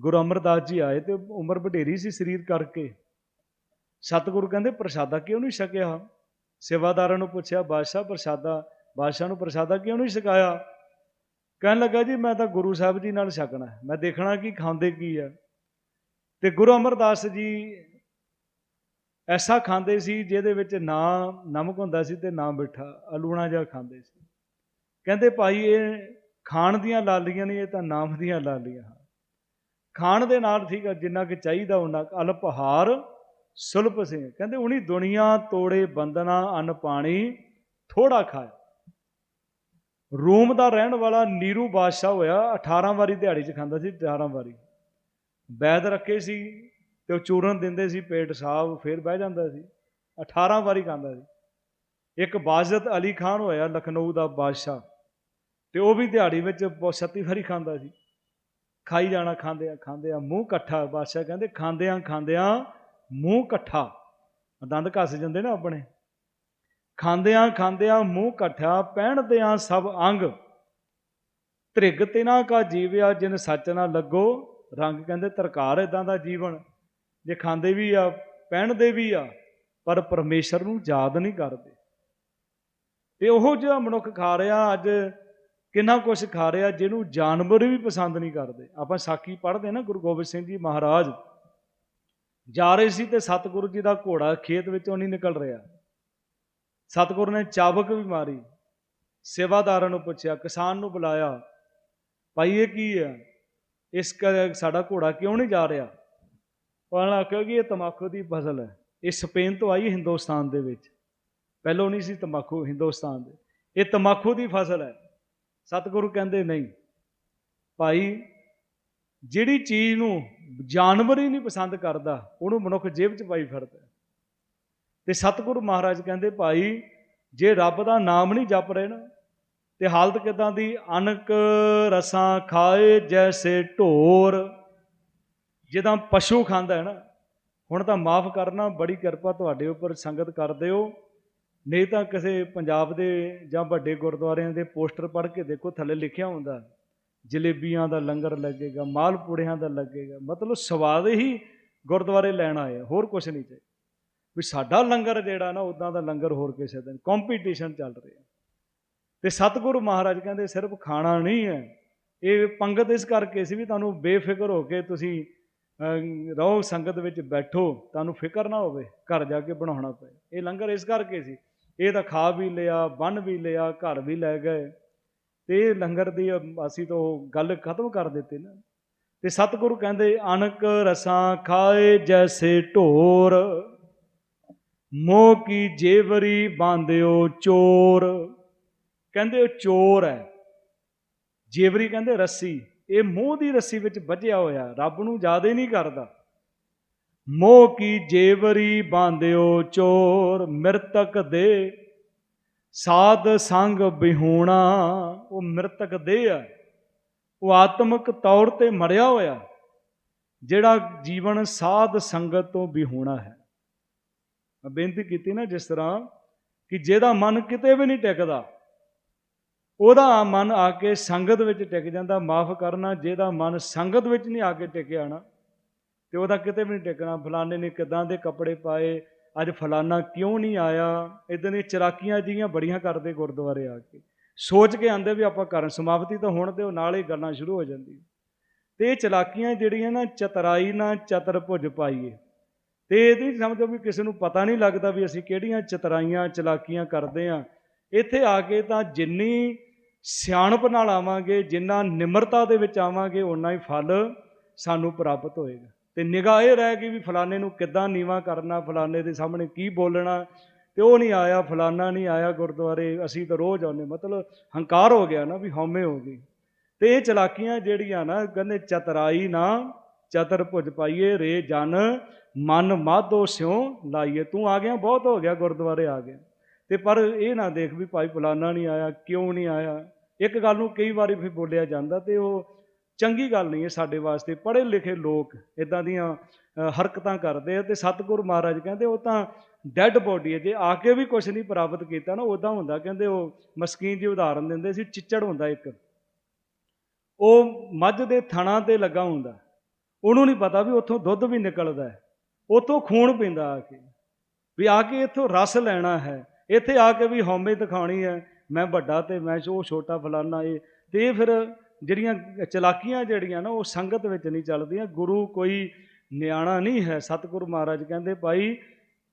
ਗੁਰੂ ਅਮਰਦਾਸ ਜੀ ਆਏ ਤੇ ਉਮਰ ਵਡੇਰੀ ਸੀ ਸਰੀਰ ਕਰਕੇ। ਸਤਿਗੁਰੂ ਕਹਿੰਦੇ, ਪ੍ਰਸ਼ਾਦਾ ਕਿਉਂ ਨਹੀਂ ਛਕਿਆ? ਸੇਵਾਦਾਰਾਂ ਨੂੰ ਪੁੱਛਿਆ, ਬਾਦਸ਼ਾਹ, ਪ੍ਰਸ਼ਾਦਾ, ਬਾਦਸ਼ਾਹ ਨੂੰ ਪ੍ਰਸ਼ਾਦਾ ਕਿਉਂ ਨਹੀਂ ਛਕਾਇਆ? ਕਹਿਣ ਲੱਗਾ, ਜੀ, ਮੈਂ ਤਾਂ ਗੁਰੂ ਸਾਹਿਬ ਜੀ ਨਾਲ ਛਕਣਾ ਮੈਂ ਦੇਖਣਾ ਕਿ ਖਾਂਦੇ ਕੀ ਆ। ਤੇ ਗੁਰੂ ਅਮਰਦਾਸ ਜੀ ਐਸਾ ਖਾਂਦੇ ਸੀ ਜਿਹਦੇ ਵਿੱਚ ਨਾ ਨਮਕ ਹੁੰਦਾ ਸੀ ਤੇ ਨਾ ਮਿੱਠਾ, ਅਲੂਣਾ ਜਿਹਾ ਖਾਂਦੇ ਸੀ। ਕਹਿੰਦੇ ਭਾਈ ਇਹ ਖਾਣ ਦੀਆਂ ਲਾਲੀਆਂ ਨਹੀਂ ਇਹ ਤਾਂ ਨਾਮ ਦੀਆਂ ਲਾਲੀਆਂ ਹਨ। ਖਾਣ ਦੇ ਨਾਲ ਠੀਕ ਆ, ਜਿੰਨਾ ਕਿ ਚਾਹੀਦਾ ਉਹਨਾਂ ਅਲਪਹਾਰ, ਸੁਲਭ ਸਿੰਘ ਕਹਿੰਦੇ ਉਨੀ ਦੁਨੀਆ, ਤੋੜੇ ਬੰਦਨਾ ਅਨ, ਪਾਣੀ, ਥੋੜਾ ਖਾਏ ਰੂਮ ਦਾ ਰਹਿਣ ਵਾਲਾ ਨੀਰੂ ਬਾਦਸ਼ਾਹ ਹੋਇਆ 18 ਵਾਰੀ ਦਿਹਾੜੀ 'ਚ ਖਾਂਦਾ ਸੀ 18 ਵਾਰੀ। ਬੈਦ ਰੱਖੇ ਸੀ ਤੇ ਉਹ ਚੂਰਨ ਦਿੰਦੇ ਸੀ, ਪੇਟ ਸਾਹਿਬ ਫਿਰ ਬਹਿ ਜਾਂਦਾ ਸੀ। 18 ਵਾਰੀ ਖਾਂਦਾ ਸੀ। ਇੱਕ ਬਾਜ਼ਤ ਅਲੀ ਖਾਨ ਹੋਇਆ, ਲਖਨਊ ਦਾ ਬਾਦਸ਼ਾਹ। ਤੇ ਉਹ ਵੀ ਦਿਹਾੜੀ ਵਿੱਚ 36 ਵਾਰੀ ਖਾਂਦਾ ਸੀ। ਖਾਈ ਜਾਣਾ ਖਾਂਦੇ ਆ ਖਾਂਦੇ ਆ ਮੂੰਹ ਇਕੱਠਾ, ਬਾਦਸ਼ਾਹ ਕਹਿੰਦੇ ਖਾਂਦੇ ਆ ਖਾਂਦੇ ਆ ਮੂੰਹ ਇਕੱਠਾ। ਦੰਦ ਘਸ ਜਾਂਦੇ ਨਾ ਆਪਣੇ। ਖਾਂਦਿਆਂ ਖਾਂਦਿਆਂ ਮੂੰਹ ਇਕੱਠਾ ਪਹਿਣਦਿਆਂ ਸਭ ਅੰਗ। ਤ੍ਰਿਗ ਤਿਨਾ ਕਾ ਜੀਵਿਆ, ਜਿਨ ਸੱਚ ਨਾ ਲੱਗੋ, ਰੰਗ ਕਹਿੰਦੇ ਤਰਕਾਰ ਇਦਾਂ ਦਾ ਜੀਵਨ। ਜੇ ਖਾਂਦੇ ਵੀ ਆ, ਪਹਿਨਦੇ ਵੀ ਆ, ਪਰ ਪਰਮੇਸ਼ਰ ਨੂੰ ਯਾਦ ਨਹੀਂ ਕਰਦੇ। ਤੇ ਉਹ ਜਿਹੜਾ ਮਨੁੱਖ ਖਾ ਰਿਹਾ, ਅੱਜ ਕਿੰਨਾ ਕੁਝ ਖਾ ਰਿਹਾ, ਜਿਹਨੂੰ ਜਾਨਵਰ ਵੀ ਪਸੰਦ ਨਹੀਂ ਕਰਦੇ। ਆਪਾਂ ਸਾਖੀ ਪੜ੍ਹਦੇ ਨਾ, ਗੁਰੂ ਗੋਬਿੰਦ ਸਿੰਘ ਜੀ ਮਹਾਰਾਜ, ਜਾ ਰਹੇ ਸੀ ਤੇ ਸਤਿਗੁਰੂ ਜੀ ਦਾ ਘੋੜਾ ਖੇਤ ਵਿੱਚੋਂ ਨਹੀਂ ਨਿਕਲ ਰਿਹਾ। ਸਤਿਗੁਰੂ ਨੇ ਚਾਬਕ ਵੀ ਮਾਰੀ, ਸੇਵਾਦਾਰਾਂ ਨੂੰ ਪੁੱਛਿਆ, ਕਿਸਾਨ ਨੂੰ ਬੁਲਾਇਆ, ਭਾਈ, ਇਹ ਕੀ ਹੈ ਇਸ ਸਾਡਾ ਘੋੜਾ ਕਿਉਂ ਨਹੀਂ ਜਾ ਰਿਹਾ? ਉਹਨਾਂ ਆਖਿਆ ਕਿ ਇਹ ਤਮਾਕੂ ਦੀ ਫਸਲ ਹੈ। ਇਹ ਸਪੇਨ ਤੋਂ ਆਈ ਹਿੰਦੁਸਤਾਨ ਦੇ ਵਿੱਚ। ਪਹਿਲੋਂ ਨਹੀਂ ਸੀ ਤਮਾਕੂ ਹਿੰਦੁਸਤਾਨ ਦੇ। ਇਹ ਤਮਾਕੂ ਦੀ ਫਸਲ ਹੈ। ਸਤਿਗੁਰੂ ਕਹਿੰਦੇ ਨਹੀਂ। ਭਾਈ, ਜਿਹੜੀ ਚੀਜ਼ ਨੂੰ ਜਾਨਵਰ ਹੀ ਨਹੀਂ ਪਸੰਦ ਕਰਦਾ, ਉਹਨੂੰ ਮਨੁੱਖ ਜੇਬ 'ਚ ਪਾਈ ਫਿਰਦਾ ਤੇ ਸਤਿਗੁਰੂ ਮਹਾਰਾਜ ਕਹਿੰਦੇ, ਭਾਈ, ਜੇ ਰੱਬ ਦਾ ਨਾਮ ਨਹੀਂ ਜਪ ਰਹੇ ਨਾ, ਤੇ ਹਾਲਤ ਕਿਦਾਂ ਦੀ? ਅਨਕ ਰਸਾਂ ਖਾਏ ਜੈਸੇ ਢੋਰ। ਜਿੱਦਾਂ ਪਸ਼ੂ ਖਾਂਦਾ ਹੈ ਨਾ ਹੁਣ ਤਾਂ ਮਾਫ ਕਰਨਾ ਬੜੀ ਕਿਰਪਾ ਤੁਹਾਡੇ ਉੱਪਰ ਸੰਗਤ ਕਰਦੇ ਹੋ। ਨਹੀਂ ਤਾਂ ਕਿਸੇ ਪੰਜਾਬ ਦੇ ਜਾਂ ਵੱਡੇ ਗੁਰਦੁਆਰਿਆਂ ਦੇ ਪੋਸਟਰ ਪੜ੍ਹ ਕੇ ਦੇਖੋ ਥੱਲੇ ਲਿਖਿਆ ਹੁੰਦਾ ਜਲੇਬੀਆਂ ਦਾ ਲੰਗਰ ਲੱਗੇਗਾ ਮਾਲਪੂੜਿਆਂ ਦਾ ਲੱਗੇਗਾ ਮਤਲਬ ਸਵਾਦ ਹੀ ਗੁਰਦੁਆਰੇ ਲੈਣ ਆਏ ਆ, ਹੋਰ ਕੁਝ ਨਹੀਂ ਚਾਹੀਦਾ ਵੀ ਸਾਡਾ ਲੰਗਰ ਜਿਹੜਾ ਨਾ ਉਦਾਂ ਦਾ ਲੰਗਰ ਹੋਰ ਕਿਸੇ ਦਾ ਕੰਪੀਟੀਸ਼ਨ ਚੱਲ ਰਿਹਾ। ਤੇ ਸਤਿਗੁਰੂ ਮਹਾਰਾਜ ਕਹਿੰਦੇ ਸਿਰਫ ਖਾਣਾ ਨਹੀਂ ਹੈ। ਇਹ ਪੰਗਤ ਇਸ ਕਰਕੇ ਸੀ ਵੀ ਤੁਹਾਨੂੰ ਬੇਫਿਕਰ ਹੋ ਕੇ ਤੁਸੀਂ ਰਹੋ, ਸੰਗਤ ਵਿੱਚ ਬੈਠੋ, ਤੁਹਾਨੂੰ ਫਿਕਰ ਨਾ ਹੋਵੇ, ਘਰ ਜਾ ਕੇ ਬਣਾਉਣਾ ਪਏ। ਇਹ ਲੰਗਰ ਇਸ ਕਰਕੇ ਸੀ। ਇਹ ਤਾਂ ਖਾ ਵੀ ਲਿਆ, ਬੰਨ ਵੀ ਲਿਆ, ਘਰ ਵੀ ਲੈ ਗਏ। ਤੇ ਇਹ ਲੰਗਰ ਦੀ ਅਸੀਂ ਤਾਂ ਗੱਲ ਖਤਮ ਕਰ ਦਿੱਤੀ ਨਾ। ਤੇ ਸਤਿਗੁਰੂ ਕਹਿੰਦੇ, ਅਣਕ ਰਸਾਂ ਖਾਏ ਜੈਸੇ ਢੋਰ, ਮੋਹ ਕੀ ਜੇਵਰੀ ਬਾਂਧਿਓ ਚੋਰ। ਕਹਿੰਦੇ ਉਹ ਚੋਰ ਹੈ। ਜੇਵਰੀ ਕਹਿੰਦੇ ਰੱਸੀ। ਇਹ ਮੋਹ ਦੀ ਰੱਸੀ ਵਿੱਚ ਵੱਜਿਆ ਹੋਇਆ, ਰੱਬ ਨੂੰ ਯਾਦ ਹੀ ਨਹੀਂ ਕਰਦਾ। ਮੋਹ ਕੀ ਜੇਵਰੀ ਬਾਂਧਿਓ ਚੋਰ ਮਿਰਤਕ ਦੇ, ਸਾਧ ਸੰਗ ਬਿਹੂਣਾ, ਉਹ ਮਿਰਤਕ ਦੇ ਆ। ਉਹ ਆਤਮਿਕ ਤੌਰ ਤੇ ਮਰਿਆ ਹੋਇਆ, ਜਿਹੜਾ ਜੀਵਨ ਸਾਧ ਸੰਗਤ ਤੋਂ ਬਿਹੂਣਾ ਹੈ। ਮੈਂ ਬੇਨਤੀ ਕੀਤੀ ਨਾ ਜਿਸ ਤਰ੍ਹਾਂ ਕਿ ਜਿਹਦਾ ਮਨ ਕਿਤੇ ਵੀ ਨਹੀਂ ਟਿਕਦਾ ਉਹਦਾ ਮਨ ਆ ਕੇ ਸੰਗਤ ਵਿੱਚ ਟਿਕ ਜਾਂਦਾ, ਮਾਫ ਕਰਨਾ, ਜਿਹਦਾ ਮਨ ਸੰਗਤ ਵਿੱਚ ਨਹੀਂ ਆ ਕੇ ਟਿਕਿਆ ਨਾ, ਤੇ ਉਹਦਾ ਕਿਤੇ ਵੀ ਨਹੀਂ ਟਿਕਣਾ। ਫਲਾਣੇ ਨੇ ਕਿਦਾਂ ਦੇ ਕੱਪੜੇ ਪਾਏ, ਅੱਜ ਫਲਾਨਾ ਕਿਉਂ ਨਹੀਂ ਆਇਆ? ਇਦਾਂ ਦੀਆਂ ਚਰਾਕੀਆਂ ਜੀਆਂ ਬੜੀਆਂ ਕਰਦੇ ਗੁਰਦੁਆਰੇ ਆ ਕੇ। ਸੋਚ ਕੇ ਆਂਦੇ ਵੀ ਆਪਾਂ ਕਰਨ ਸਮਾਪਤੀ ਤਾਂ ਹੋਣ ਦਿਓ, ਨਾਲ ਹੀ ਗੱਲਾਂ ਸ਼ੁਰੂ ਹੋ ਜਾਂਦੀ ਤੇ ਇਹ ਚਲਾਕੀਆਂ ਜਿਹੜੀਆਂ ਨਾ, ਚਤਰਾਈ ਨਾ, ਚਤਰ ਭੁਜ ਪਾਈਏ। ਤੇ ਇਹਦੀ ਸਮਝੋ ਵੀ ਕਿਸੇ ਨੂੰ ਪਤਾ ਨਹੀਂ ਲੱਗਦਾ ਵੀ ਅਸੀਂ ਕਿਹੜੀਆਂ ਚਤਰਾਈਆਂ, ਚਲਾਕੀਆਂ ਕਰਦੇ ਆ। ਇੱਥੇ ਆ ਕੇ ਤਾਂ ਜਿੰਨੀ ਸਿਆਣਪ ਨਾਲ ਆਵਾਂਗੇ, ਜਿੰਨਾ ਨਿਮਰਤਾ ਦੇ ਵਿੱਚ ਆਵਾਂਗੇ, ਓਨਾ ਹੀ ਫਲ ਸਾਨੂੰ ਪ੍ਰਾਪਤ ਹੋਏਗਾ। ਤੇ ਨਿਗਾਹ ਇਹ ਰਹਿ ਗਈ ਵੀ ਫਲਾਣੇ ਨੂੰ ਕਿੱਦਾਂ ਨੀਵਾ ਕਰਨਾ, ਫਲਾਣੇ ਦੇ ਸਾਹਮਣੇ ਕੀ ਬੋਲਣਾ, ਤੇ ਉਹ ਨਹੀਂ ਆਇਆ, ਫਲਾਣਾ ਨਹੀਂ ਆਇਆ ਗੁਰਦੁਆਰੇ, ਅਸੀਂ ਤਾਂ ਰੋਜ਼ ਆਉਂਦੇ ਮਤਲਬ ਹੰਕਾਰ ਹੋ ਗਿਆ ਨਾ ਵੀ ਹਉਮੈ ਹੋ ਗਈ। ਤੇ ਇਹ ਚਲਾਕੀਆਂ ਜਿਹੜੀਆਂ ਨਾ, ਕਹਿੰਦੇ ਚਤਰਾਈ ਨਾ, ਚਤਰ ਭੁਜ ਪਾਈਏ, ਰੇ ਜਨ, ਮਨ ਮਾਧੋ ਸਿਉ ਲਾਈਏ। ਤੂੰ ਆ ਗਿਆ, ਬਹੁਤ ਹੋ ਗਿਆ, ਗੁਰਦੁਆਰੇ ਆ ਗਿਆ। ਤੇ ਪਰ ਇਹ ਨਾ ਦੇਖ ਵੀ ਭਾਈ ਫਲਾਣਾ ਨਹੀਂ ਆਇਆ, ਕਿਉਂ ਨਹੀਂ ਆਇਆ? ਇੱਕ ਗੱਲ ਨੂੰ ਕਈ ਵਾਰੀ ਫਿਰ ਬੋਲਿਆ ਜਾਂਦਾ ਤੇ ਉਹ ਚੰਗੀ ਗੱਲ ਨਹੀਂ ਹੈ ਸਾਡੇ ਵਾਸਤੇ। ਪੜ੍ਹੇ ਲਿਖੇ ਲੋਕ ਇਦਾਂ ਦੀਆਂ ਹਰਕਤਾਂ ਕਰਦੇ ਆ ਤੇ ਸਤਿਗੁਰੂ ਮਹਾਰਾਜ ਕਹਿੰਦੇ ਉਹ ਤਾਂ ਡੈੱਡ ਬੋਡੀ ਹੈ। ਜੇ ਆ ਕੇ ਵੀ ਕੁਝ ਨਹੀਂ ਪ੍ਰਾਪਤ ਕੀਤਾ ਨਾ ਉਦਾਂ ਹੁੰਦਾ, ਕਹਿੰਦੇ ਉਹ ਮਸਕੀਨ ਜੀ ਉਦਾਹਰਨ ਦਿੰਦੇ ਸੀ, ਚਿੱਚੜ ਹੁੰਦਾ ਇੱਕ। ਉਹ ਮੱਝ ਦੇ ਥਣਾ ਤੇ ਲੱਗਾ ਹੁੰਦਾ। ਉਹਨੂੰ ਨਹੀਂ ਪਤਾ ਵੀ ਉੱਥੋਂ ਦੁੱਧ ਵੀ ਨਿਕਲਦਾ ਹੈ। ਉੱਥੋਂ ਖੂਨ ਪੈਂਦਾ ਆ ਕੇ। ਵੀ ਆ ਕੇ ਇੱਥੋਂ ਰਸ ਲੈਣਾ ਹੈ। ਇੱਥੇ ਆ ਕੇ ਵੀ ਹਉਮੈ ਦਿਖਾਉਣੀ ਹੈ। ਮੈਂ ਵੱਡਾ ਤੇ ਮੈਂ ਉਹ ਛੋਟਾ ਫਲਾਨਾ ਇਹ ਤੇ ਇਹ ਫਿਰ ਜਿਹੜੀਆਂ ਚਲਾਕੀਆਂ ਜਿਹੜੀਆਂ ਨਾ, ਉਹ ਸੰਗਤ ਵਿੱਚ ਨਹੀਂ ਚੱਲਦੀਆਂ। ਗੁਰੂ ਕੋਈ ਨਿਆਣਾ ਨਹੀਂ ਹੈ। ਸਤਿਗੁਰੂ ਮਹਾਰਾਜ ਕਹਿੰਦੇ, ਭਾਈ,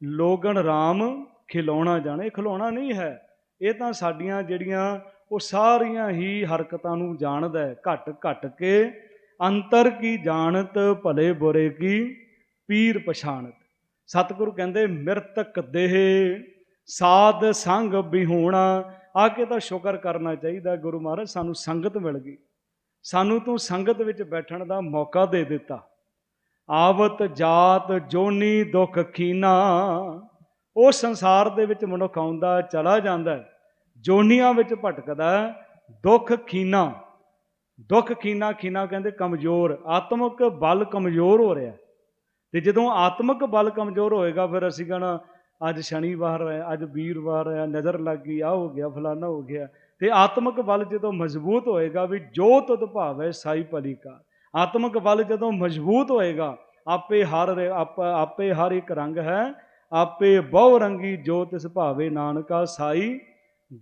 ਲੋਗਣ RAM ਖਿਲਾਉਣਾ ਜਾਣੇ। ਖਿਲਾਉਣਾ ਨਹੀਂ ਹੈ। ਇਹ ਤਾਂ ਸਾਡੀਆਂ ਜਿਹੜੀਆਂ, ਉਹ ਸਾਰੀਆਂ ਹੀ ਹਰਕਤਾਂ ਨੂੰ ਜਾਣਦਾ ਹੈ। ਘਟ ਘਟ ਕੇ ਅੰਤਰ ਕੀ ਜਾਣਤ, ਭਲੇ ਬੁਰੇ ਕੀ ਪੀਰ ਪਛਾਣਤ। ਸਤਿਗੁਰੂ ਕਹਿੰਦੇ, ਮਿਰਤਕ ਦੇਹ, ਸਾਧ ਸੰਗ ਬਿਹੂਣਾ। ਆ ਕੇ ਤਾਂ ਸ਼ੁਕਰ ਕਰਨਾ ਚਾਹੀਦਾ ਗੁਰੂ ਮਹਾਰਾਜ, ਸਾਨੂੰ ਸੰਗਤ ਮਿਲ ਗਈ। ਸਾਨੂੰ ਤੂੰ ਸੰਗਤ ਵਿੱਚ ਬੈਠਣ ਦਾ ਮੌਕਾ ਦੇ ਦਿੱਤਾ। ਆਵਤ ਜਾਤ ਜੋਨੀ ਦੁੱਖ ਖੀਨਾ। ਉਹ ਸੰਸਾਰ ਦੇ ਵਿੱਚ ਮਨੁੱਖ ਆਉਂਦਾ, ਚਲਾ ਜਾਂਦਾ ਜੋਨੀਆਂ ਵਿੱਚ ਭਟਕਦਾ ਦੁੱਖ ਖੀਨਾ। ਦੁੱਖ ਖੀਨਾ ਖੀਨਾ ਕਹਿੰਦੇ ਕਮਜ਼ੋਰ। ਆਤਮਿਕ ਬਲ ਕਮਜ਼ੋਰ ਹੋ ਰਿਹਾ। ਤੇ ਜਦੋਂ ਆਤਮਿਕ ਬਲ ਕਮਜ਼ੋਰ ਹੋਏਗਾ, ਫਿਰ ਅਸੀਂ ਕਹਣਾ ਅੱਜ ਸ਼ਨੀਵਾਰ ਹੈ, ਅੱਜ ਵੀਰਵਾਰ ਹੈ, ਨਜ਼ਰ ਲੱਗ ਗਈ ਆ ਹੋ ਗਿਆ, ਫਲਾਨਾ ਹੋ ਗਿਆ। ਤੇ ਆਤਮਿਕ ਬਲ ਜਦੋਂ ਮਜ਼ਬੂਤ ਹੋਏਗਾ ਵੀ ਜੋ ਤੁਧ ਭਾਵੈ ਸਾਈ ਭਲੀ ਕਾ ਆਤਮਿਕ ਬਲ ਜਦੋਂ ਮਜ਼ਬੂਤ ਹੋਏਗਾ, ਆਪੇ ਹਰ ਆਪ- ਆਪੇ ਹਰ ਇੱਕ ਰੰਗ ਹੈ, ਆਪੇ ਬਹੁ ਰੰਗੀ ਜੋ ਤਿਸ ਭਾਵੇ ਨਾਨਕਾ, ਸਾਈ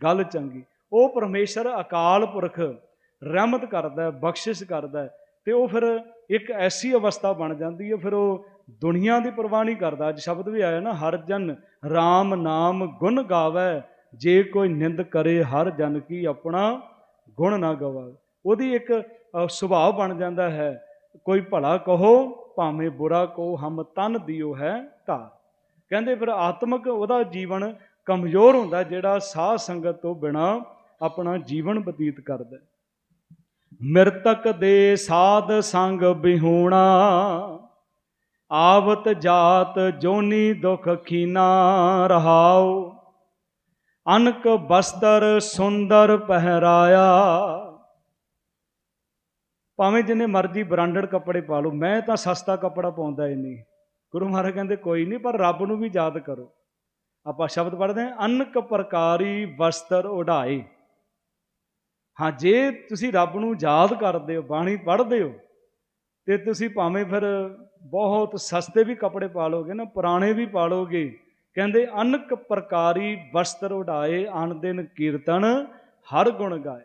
ਗੱਲ ਚੰਗੀ। ਉਹ ਪਰਮੇਸ਼ਰ ਅਕਾਲ ਪੁਰਖ ਰਹਿਮਤ ਕਰਦਾ, ਬਖਸ਼ਿਸ਼ ਕਰਦਾ ਹੈ ਤੇ ਉਹ ਫਿਰ ਇੱਕ ਐਸੀ ਅਵਸਥਾ ਬਣ ਜਾਂਦੀ ਹੈ, ਫਿਰ ਉਹ ਦੁਨੀਆ ਦੀ ਪਰਵਾਹ ਨਹੀਂ ਕਰਦਾ। ਅੱਜ ਸ਼ਬਦ ਵੀ ਆਇਆ ਨਾ, ਹਰ ਜਨ RAM ਨਾਮ ਗੁਣ ਗਾਵੇ, ਜੇ ਕੋਈ ਨਿੰਦ ਕਰੇ ਹਰ ਜਨ ਕੀ ਆਪਣਾ ਗੁਣ ਨਾ ਗਵਾਵੇ। ਉਹਦੀ ਇੱਕ ਸੁਭਾਅ ਬਣ ਜਾਂਦਾ ਹੈ, ਕੋਈ ਭਲਾ ਕਹੋ ਭਾਵੇਂ ਬੁਰਾ ਕਹੋ, ਹਮ ਤਨ ਦਿਓ ਹੈ ਧਾਰ ਕਹਿੰਦੇ ਫਿਰ ਆਤਮਿਕ ਉਹਦਾ ਜੀਵਨ ਕਮਜ਼ੋਰ ਹੁੰਦਾ, ਜਿਹੜਾ ਸਾਧ ਸੰਗਤ ਤੋਂ ਬਿਨਾ ਆਪਣਾ ਜੀਵਨ ਬਤੀਤ ਕਰਦਾ ਹੈ। ਮਿਰਤਕ ਦੇ ਸਾਧ ਸੰਗ ਬਿਹੂਣਾ ਆਵਤ ਜਾਤ ਜੋਨੀ ਦੁਖ ਖੀਨਾ ਰਹਾਉ। ਅਨਕ ਬਸਤਰ ਸੁੰਦਰ ਪਹਿਰਾਇਆ। ਭਾਵੇਂ ਜਿੰਨੇ ਮਰਜ਼ੀ ਬ੍ਰਾਂਡਡ ਕੱਪੜੇ ਪਾ ਲਓ, ਮੈਂ ਤਾਂ ਸਸਤਾ ਕੱਪੜਾ ਪਾਉਂਦਾ ਹੀ ਨਹੀਂ। ਗੁਰੂ ਮਹਾਰਾਜ ਕਹਿੰਦੇ, ਕੋਈ ਨਹੀਂ, ਪਰ ਰੱਬ ਨੂੰ ਵੀ ਯਾਦ ਕਰੋ। ਆਪਾਂ ਸ਼ਬਦ ਪੜ੍ਹਦੇ ਹਾਂ, ਅਨਕ ਪ੍ਰਕਾਰੀ ਵਸਤਰ ਉਡਾਏ। ਹਾਂ, ਜੇ ਤੁਸੀਂ ਰੱਬ ਨੂੰ ਯਾਦ ਕਰਦੇ ਹੋ, ਬਾਣੀ ਪੜ੍ਹਦੇ ਹੋ, ਤੇ ਤੁਸੀਂ ਭਾਵੇਂ ਫਿਰ ਬਹੁਤ ਸਸਤੇ ਵੀ ਕੱਪੜੇ ਪਾ ਲੋਗੇ ਨਾ, ਪੁਰਾਣੇ ਵੀ ਪਾ ਲੋਗੇ ਕਹਿੰਦੇ, ਅਨਕ ਪ੍ਰਕਾਰੀ ਵਸਤਰ ਉਡਾਏ ਅਣ ਦਿਨ ਕੀਰਤਨ, ਹਰ ਗੁਣ ਗਾਏ।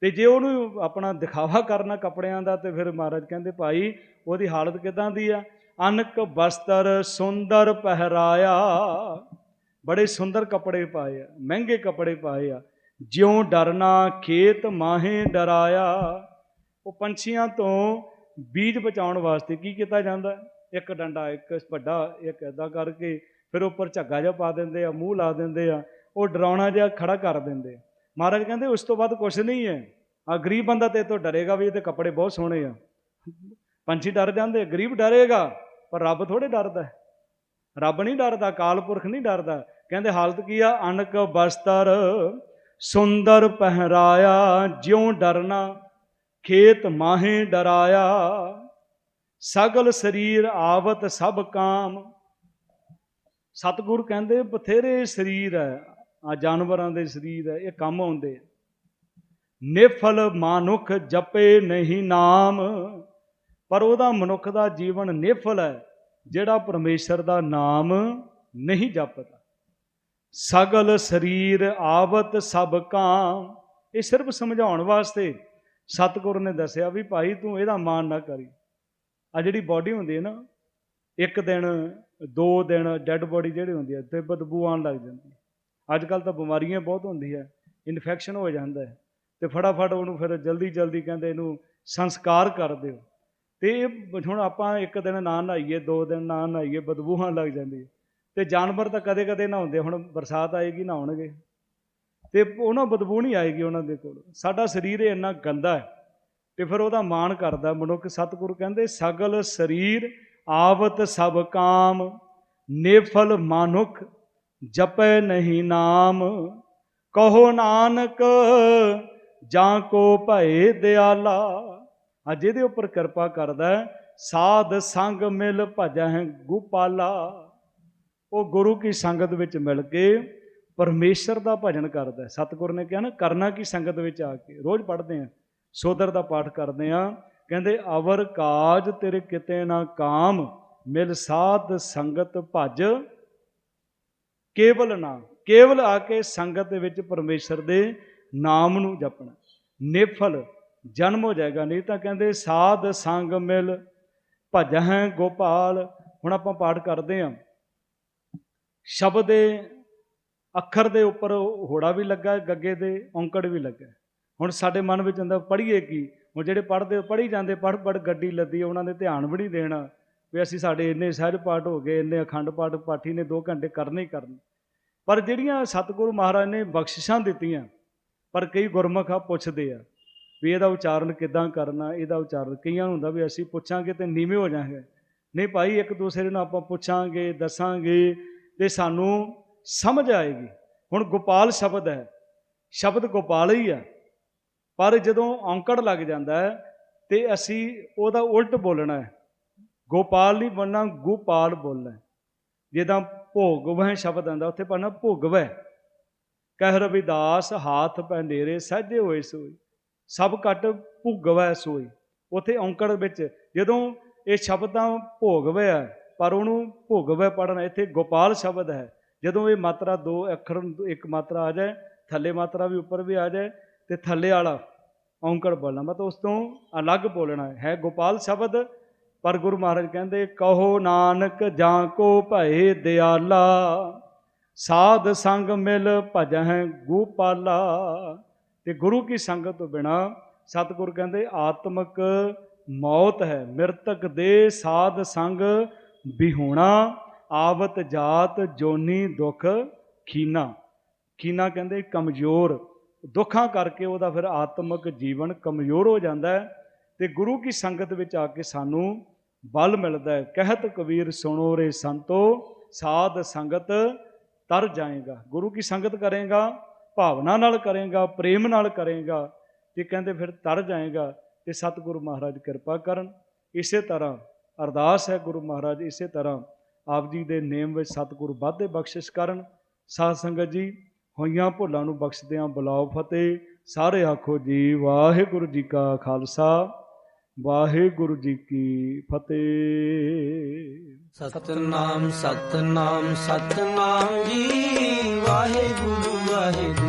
ਤੇ ਜੇ ਉਹਨੂੰ ਆਪਣਾ ਦਿਖਾਵਾ ਕਰਨਾ ਕੱਪੜਿਆਂ ਦਾ, ਤੇ ਫਿਰ ਮਹਾਰਾਜ ਕਹਿੰਦੇ, ਭਾਈ, ਉਹਦੀ ਹਾਲਤ ਕਿਦਾਂ ਦੀ ਆ? ਅਨਕ ਵਸਤਰ ਸੁੰਦਰ ਪਹਿਰਾਇਆ। ਬੜੇ ਸੁੰਦਰ ਕੱਪੜੇ ਪਾਏ ਆ, ਮਹਿੰਗੇ ਕੱਪੜੇ ਪਾਏ ਆ। ਜਿਉਂ ਡਰਨਾ ਖੇਤ ਮਾਹੇ ਡਰਾਇਆ। ਉਹ ਪੰਛੀਆਂ ਤੋਂ ਬੀਜ ਬਚਾਉਣ ਵਾਸਤੇ ਕੀ ਕੀਤਾ ਜਾਂਦਾ? ਇੱਕ ਡੰਡਾ, ਇੱਕ ਵੱਡਾ, ਇੱਕ ਐਦਾਂ ਕਰਕੇ ਫਿਰ ਉੱਪਰ ਝੱਗਾ ਜਿਹਾ ਪਾ ਦਿੰਦੇ ਆ, ਮੂੰਹ ਲਾ ਦਿੰਦੇ ਆ, ਉਹ ਡਰਾਉਣਾ ਜਿਹਾ ਖੜਾ ਕਰ ਦਿੰਦੇ। ਮਹਾਰਾਜ ਕਹਿੰਦੇ, ਉਸ ਤੋਂ ਬਾਅਦ ਕੁਝ ਨਹੀਂ ਹੈ। ਆ ਗਰੀਬ ਬੰਦਾ ਤੇ ਤੋਂ ਡਰੇਗਾ ਵੀ ਇਹਦੇ ਕੱਪੜੇ ਬਹੁਤ ਸੋਹਣੇ ਆ। ਪੰਛੀ ਡਰ ਜਾਂਦੇ, ਗਰੀਬ ਡਰੇਗਾ, ਪਰ ਰੱਬ ਥੋੜੇ ਡਰਦਾ ਰੱਬ ਨਹੀਂ ਡਰਦਾ, ਕਾਲ ਪੁਰਖ ਨਹੀਂ ਡਰਦਾ। ਕਹਿੰਦੇ, ਹਾਲਤ ਕੀ ਆ? ਅਨਕ ਬਸਤਰ ਸੁੰਦਰ ਪਹਿਰਾਇਆ, ਜਿਉਂ ਡਰਨਾ ਖੇਤ ਮਾਹੇ ਡਰਾਇਆ, ਸਗਲ ਸਰੀਰ ਆਵਤ ਸਭ ਕਾਮ ਸਤਿਗੁਰ ਕਹਿੰਦੇ, ਬਥੇਰੇ ਸਰੀਰ ਹੈ, ਆ ਜਾਨਵਰਾਂ ਦੇ ਸਰੀਰ ਹੈ, ਇਹ ਕੰਮ ਆਉਂਦੇ ਆ। ਨਿਫਲ ਮਾਨੁਖ ਜਪੇ ਨਹੀਂ ਨਾਮ, ਪਰ ਉਹਦਾ ਮਨੁੱਖ ਦਾ ਜੀਵਨ ਨਿਫਲ ਹੈ, ਜਿਹੜਾ ਪਰਮੇਸ਼ਰ ਦਾ ਨਾਮ ਨਹੀਂ ਜਪਦਾ ਸਗਲ ਸਰੀਰ ਆਵਤ ਸਭ ਕਾਮ, ਇਹ ਸਿਰਫ ਸਮਝਾਉਣ ਵਾਸਤੇ ਸਤਿਗੁਰ ਨੇ ਦੱਸਿਆ ਵੀ ਭਾਈ ਤੂੰ ਇਹਦਾ ਮਾਣ ਨਾ ਕਰੀ। ਆ ਜਿਹੜੀ ਬਾਡੀ ਹੁੰਦੀ ਹੈ ਨਾ, ਇੱਕ ਦਿਨ, ਦੋ ਦਿਨ ਡੈੱਡ ਬਾਡੀ ਜਿਹੜੀ ਹੁੰਦੀ ਹੈ ਤੇ ਬਦਬੂ ਆਉਣ ਲੱਗ ਜਾਂਦੀ ਅੱਜ ਕੱਲ ਤਾਂ ਬਿਮਾਰੀਆਂ ਬਹੁਤ ਹੁੰਦੀ ਹੈ ਇਨਫੈਕਸ਼ਨ ਹੋ ਜਾਂਦਾ ਹੈ। ਤੇ ਫਟਾਫਟ ਉਹਨੂੰ ਫਿਰ ਜਲਦੀ ਜਲਦੀ ਕਹਿੰਦੇ ਇਹਨੂੰ ਸੰਸਕਾਰ ਕਰ ਦਿਓ। ਤੇ ਇਹ ਹੁਣ ਆਪਾਂ ਇੱਕ ਦਿਨ ਨਾ ਨਹਾਈਏ, ਦੋ ਦਿਨ ਨਾ ਨਹਾਈਏ, ਬਦਬੂ ਆਉਣ ਲੱਗ ਜਾਂਦੀ ਹੈ। ਤੇ ਜਾਨਵਰ ਤਾਂ ਕਦੇ ਕਦੇ ਨਹਾਉਂਦੇ ਹੁਣ ਬਰਸਾਤ ਆਏਗੀ, ਨਹਾਉਣਗੇ। ਤੇ ਉਹਨਾਂ ਬਦਬੂ ਨਹੀਂ ਆਏਗੀ ਉਹਨਾਂ ਦੇ ਕੋਲ। ਸਾਡਾ ਸਰੀਰ ਇਹ ਇੰਨਾ ਗੰਦਾ ਹੈ ਤੇ ਫਿਰ ਉਹਦਾ ਮਾਣ ਕਰਦਾ ਮਨੁੱਖ ਸਤਿਗੁਰ ਕਹਿੰਦੇ, ਸਗਲ ਸਰੀਰ ਆਵਤ ਸਭ ਕਾਮ ਨੇਫਲ ਮਾਨੁਖ ਜਪੈ ਨਹੀਂ ਨਾਮ। ਕਹੋ ਨਾਨਕ, ਜਾਂ ਕੋ ਭਏ ਦਿਆਲਾ। ਅੱਜ ਇਹਦੇ ਉੱਪਰ ਕਿਰਪਾ ਕਰਦਾ ਸਾਧ ਸੰਗ ਮਿਲ ਭਜਹਿ ਗੁਪਾਲਾ। ਉਹ ਗੁਰੂ ਕੀ ਸੰਗਤ ਵਿੱਚ ਮਿਲ ਕੇ ਪਰਮੇਸ਼ਰ ਦਾ ਭਜਨ ਕਰਦਾ ਸਤਿਗੁਰ ਨੇ ਕਿਹਾ ਨਾ, ਕਰਨਾ ਕੀ ਸੰਗਤ ਵਿੱਚ ਆ ਕੇ? ਰੋਜ਼ ਪੜ੍ਹਦੇ ਆ ਸੋਦਰ ਦਾ ਪਾਠ ਕਰਦੇ ਆ ਕਹਿੰਦੇ, ਅਵਰ ਕਾਜ ਤੇਰੇ ਕਿਤੇ ਨਾ ਕਾਮ, ਮਿਲ ਸਾਧ ਸੰਗਤ ਭਜ। ਕੇਵਲ ਨਾਮ, ਕੇਵਲ ਆ ਕੇ ਸੰਗਤ ਦੇ ਵਿੱਚ ਪਰਮੇਸ਼ਰ ਦੇ ਨਾਮ ਨੂੰ ਜਪਣਾ। ਨਿਫਲ, ਜਨਮ ਹੋ ਜਾਏਗਾ। ਨਹੀਂ ਤਾਂ ਕਹਿੰਦੇ, ਸਾਧ ਸੰਗ ਮਿਲ, ਭਜਹਿ ਗੋਪਾਲ। ਹੁਣ ਆਪਾਂ ਪਾਠ ਕਰਦੇ ਆ ਸ਼ਬਦ ਅੱਖਰ ਦੇ ਉੱਪਰ ਹੋੜਾ ਵੀ ਲੱਗਾ, ਗੱਗੇ ਦੇ ਔਂਕੜ ਵੀ ਲੱਗਾ। ਹੁਣ ਸਾਡੇ ਮਨ ਵਿੱਚ ਹੁੰਦਾ, ਪੜ੍ਹੀਏ ਕੀ? ਹੁਣ ਜਿਹੜੇ ਪੜ੍ਹਦੇ, ਪੜ੍ਹੀ ਜਾਂਦੇ, ਪੜ੍ਹ ਪੜ੍ਹ ਗੱਡੀ ਲੱਦੀ, ਉਹਨਾਂ ਦੇ ਧਿਆਨ ਵੀ ਨਹੀਂ ਦੇਣਾ ਵੀ ਅਸੀਂ ਸਾਡੇ ਇੰਨੇ ਸਹਿਜ ਪਾਠ ਹੋ ਗਏ, ਇੰਨੇ ਅਖੰਡ ਪਾਠ ਪਾਠੀ ਨੇ 2 ਘੰਟੇ ਕਰਨੇ ਹੀ ਕਰਨੇ। ਪਰ ਜਿਹੜੀਆਂ ਸਤਿਗੁਰੂ ਮਹਾਰਾਜ ਨੇ ਬਖਸ਼ਿਸ਼ਾਂ ਦਿੱਤੀਆਂ, ਪਰ ਕਈ ਗੁਰਮੁਖ ਆ ਪੁੱਛਦੇ ਆ ਵੀ ਇਹਦਾ ਉਚਾਰਨ ਕਿੱਦਾਂ ਕਰਨਾ, ਇਹਦਾ ਉਚਾਰਨ ਕਈਆਂ ਨੂੰ ਹੁੰਦਾ ਵੀ ਅਸੀਂ ਪੁੱਛਾਂਗੇ ਤੇ ਨੀਵੇਂ ਹੋ ਜਾਵਾਂਗੇ। ਨਹੀਂ ਭਾਈ, ਇੱਕ ਦੂਸਰੇ ਨੂੰ ਆਪਾਂ ਪੁੱਛਾਂਗੇ, ਦੱਸਾਂਗੇ ਤੇ ਸਾਨੂੰ ਸਮਝ ਆਏਗੀ। ਹੁਣ ਗੋਪਾਲ ਸ਼ਬਦ ਹੈ। ਸ਼ਬਦ ਗੋਪਾਲ ਹੀ ਆ ਪਰ ਜਦੋਂ ਔਂਕੜ ਲੱਗ ਜਾਂਦਾ ਹੈ ਤੇ ਅਸੀਂ ਉਹਦਾ ਉਲਟ ਬੋਲਣਾ ਹੈ। ਗੋਪਾਲ ਨਹੀਂ ਬਣਨਾ, ਗੋਪਾਲ ਬੋਲਣਾ ਹੈ। ਜਿੱਦਾਂ ਭੋਗਵਹਿ ਸ਼ਬਦ ਆਂਦਾ ਉੱਥੇ ਪੜਨਾ ਭੋਗਵੈ ਕਹਿ ਰਵਿਦਾਸ, ਹਾਥ ਪੈਂਡੇਰੇ ਸਹਜੇ ਹੋਏ ਸੋਈ। ਸਭ ਘਟ ਭੁਗਵੈ ਸੋਈ। ਉੱਥੇ ਔਂਕੜ ਵਿੱਚ ਜਦੋਂ ਇਹ ਸ਼ਬਦ ਤਾਂ ਭੋਗਵੈ ਹੈ, ਪਰ ਉਹਨੂੰ ਭੋਗਵੈ ਪੜਨਾ ਇੱਥੇ ਗੋਪਾਲ ਸ਼ਬਦ ਹੈ। ਜਦੋਂ ਇਹ ਮਾਤਰਾ ਦੋ ਅੱਖਰ ਇੱਕ ਮਾਤਰਾ ਆ ਜਾਏ, ਥੱਲੇ ਮਾਤਰਾ ਵੀ ਉੱਪਰ ਵੀ ਆ ਜਾਏ ਤੇ ਥੱਲੇ ਵਾਲਾ ਔਂਕੜ ਬੋਲਣਾ। ਮਤਲਬ ਉਸ ਤੋਂ ਅਲੱਗ ਬੋਲਣਾ ਹੈ ਗੋਪਾਲ ਸ਼ਬਦ, ਪਰ ਗੁਰੂ ਮਹਾਰਾਜ ਕਹਿੰਦੇ, ਕਹੋ ਨਾਨਕ ਜਾਂ ਕੋ ਭਏ ਦਿਆਲਾ, ਸਾਧ ਸੰਗ ਮਿਲ ਭਜਹਿ ਗੋਪਾਲਾ। ਤੇ ਗੁਰੂ ਕੀ ਸੰਗਤ ਤੋਂ ਬਿਨਾ ਸਤਿਗੁਰ ਕਹਿੰਦੇ, ਆਤਮਕ ਮੌਤ ਹੈ। ਮਿਰਤਕ ਦੇ ਸਾਧ ਸੰਗ ਬਿਹੋਣਾ ਆਵਤ ਜਾਤ ਜੋਨੀ ਦੁੱਖ ਖੀਨਾ। ਖੀਨਾ ਕਹਿੰਦੇ ਕਮਜ਼ੋਰ। ਦੁੱਖਾਂ ਕਰਕੇ ਉਹਦਾ ਫਿਰ ਆਤਮਿਕ ਜੀਵਨ ਕਮਜ਼ੋਰ ਹੋ ਜਾਂਦਾ ਹੈ ਤੇ ਗੁਰੂ ਕੀ ਸੰਗਤ ਵਿੱਚ ਆ ਕੇ ਸਾਨੂੰ ਬਲ ਮਿਲਦਾ ਹੈ। ਕਹਿਤ ਕਬੀਰ ਸੁਣੋ ਰੇ ਸੰਤੋ, ਸਾਧ ਸੰਗਤ ਤਰ ਜਾਏਗਾ। ਗੁਰੂ ਕੀ ਸੰਗਤ ਕਰੇਗਾ, ਭਾਵਨਾ ਨਾਲ ਕਰੇਗਾ, ਪ੍ਰੇਮ ਨਾਲ ਕਰੇਗਾ ਤੇ ਕਹਿੰਦੇ ਫਿਰ ਤਰ ਜਾਏਗਾ ਤੇ ਸਤਿਗੁਰੂ ਮਹਾਰਾਜ ਕਿਰਪਾ ਕਰਨ। ਇਸੇ ਤਰ੍ਹਾਂ ਅਰਦਾਸ ਹੈ ਗੁਰੂ ਮਹਾਰਾਜ, ਇਸੇ ਤਰ੍ਹਾਂ ਆਪ ਜੀ ਦੇ ਨੇਮ ਵਿੱਚ ਸਤਿਗੁਰੂ ਵਾਧੇ ਬਖਸ਼ਿਸ਼ ਕਰਨ। ਸਾਧ ਸੰਗਤ ਜੀ, ਹੋਈਆਂ ਭੁੱਲਾਂ ਨੂੰ ਬਖਸ਼ਦਿਆਂ ਬੁਲਾਓ ਫਤਿਹ। ਸਾਰੇ ਆਖੋ ਜੀ, ਵਾਹਿਗੁਰੂ ਜੀ ਕਾ ਖਾਲਸਾ, ਵਾਹਿਗੁਰੂ ਜੀ ਕੀ ਫਤਿਹ। ਸਤਨਾਮ ਸਤਨਾਮ ਸਤਨਾਮ ਜੀ, ਵਾਹਿਗੁਰੂ ਵਾਹਿਗੁਰੂ।